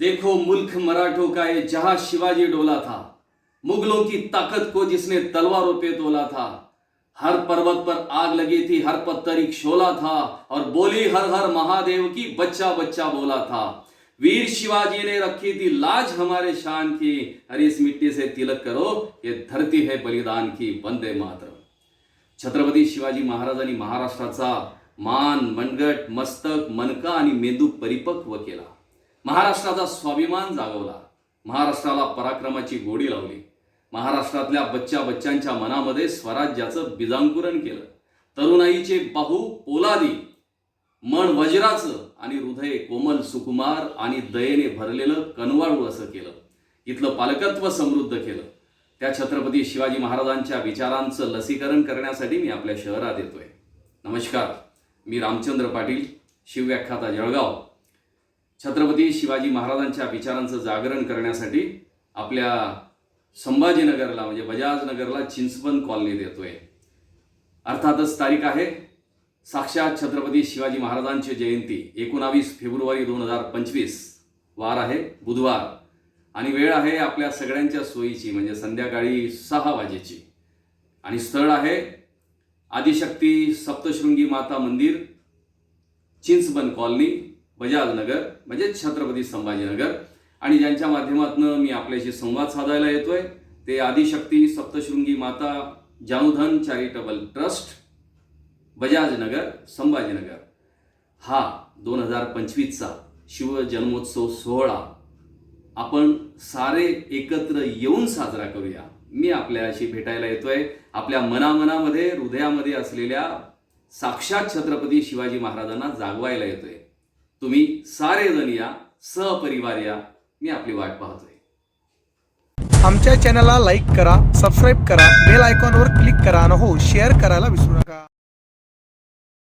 देखो मुल्क मराठों का ये जहां शिवाजी डोला था मुगलों की ताकत को जिसने तलवारों पे तोला था हर पर्वत पर आग लगी थी हर पत्थर एक शोला था और बोली हर हर महादेव की बच्चा बच्चा बोला था। वीर शिवाजी ने रखी थी लाज हमारे शान की अरे इस मिट्टी से तिलक करो ये धरती है बलिदान की वंदे मात्र छत्रपती शिवाजी महाराजांनी महाराष्ट्राचा मान मनगट मस्तक मनका आणि मेंदू परिपक्व केला। महाराष्ट्राचा स्वाभिमान जागवला. महाराष्ट्राला पराक्रमाची गोडी लावली. महाराष्ट्रातल्या बच्चा बच्चांच्या मनामध्ये स्वराज्याचं बिजांकुरण केलं. तरुणाईचे बाहू पोलादी मन वज्राचं आणि हृदय कोमल सुकुमार आणि दयेने भरलेलं कनवाळू असं केलं. इथलं पालकत्व समृद्ध केलं. त्या छत्रपती शिवाजी महाराजांच्या विचारांचं लसीकरण करण्यासाठी मी आपल्या शहरात येतोय. नमस्कार. मी रामचंद्र पाटील. शिवव्याख्याता जळगाव. छत्रपती शिवाजी महाराजांच्या विचारांचं जागरण करण्यासाठी आपल्या संभाजीनगरला म्हणजे बजाजनगरला चिंचपन कॉलनीत येतोय अर्थातच तारीख आहे. साक्षात छत्रपती शिवाजी महाराजांची जयंती एकोणावीस फेब्रुवारी दोन हजार पंचवीस. वार आहे बुधवार. आणि वेळ आहे आपल्या सगळ्यांच्या सोयीची म्हणजे संध्याकाळी सहा वाजेची. आणि स्थळ आहे आदिशक्ती सप्तशृंगी माता मंदिर चिंचबन कॉलनी. बजाजनगर म्हणजे छत्रपती संभाजीनगर. आणि ज्यांच्या माध्यमातून मी आपल्याशी संवाद साधायला येतोय ते आदिशक्ती सप्तशृंगी माता जानुधन चॅरिटेबल ट्रस्ट बजाजनगर संभाजीनगर. हा दोन हजार पंचवीसचा शिवजन्मोत्सव सोहळा. आपण सारे एकत्र येऊन साजरा करूया. मी आपल्याशी भेटायला येतोय. आपल्या मनामनामध्ये हृदयामध्ये असलेल्या साक्षात छत्रपती शिवाजी महाराजांना जागवायला येतोय. तुम्ही सारे जण या सहपरिवार या. मी आपली वाट पाहतोय. आमच्या चॅनलला लाईक करा सबस्क्राईब करा बेल आयकॉनवर क्लिक करा आणि हो शेअर करायला विसरू नका.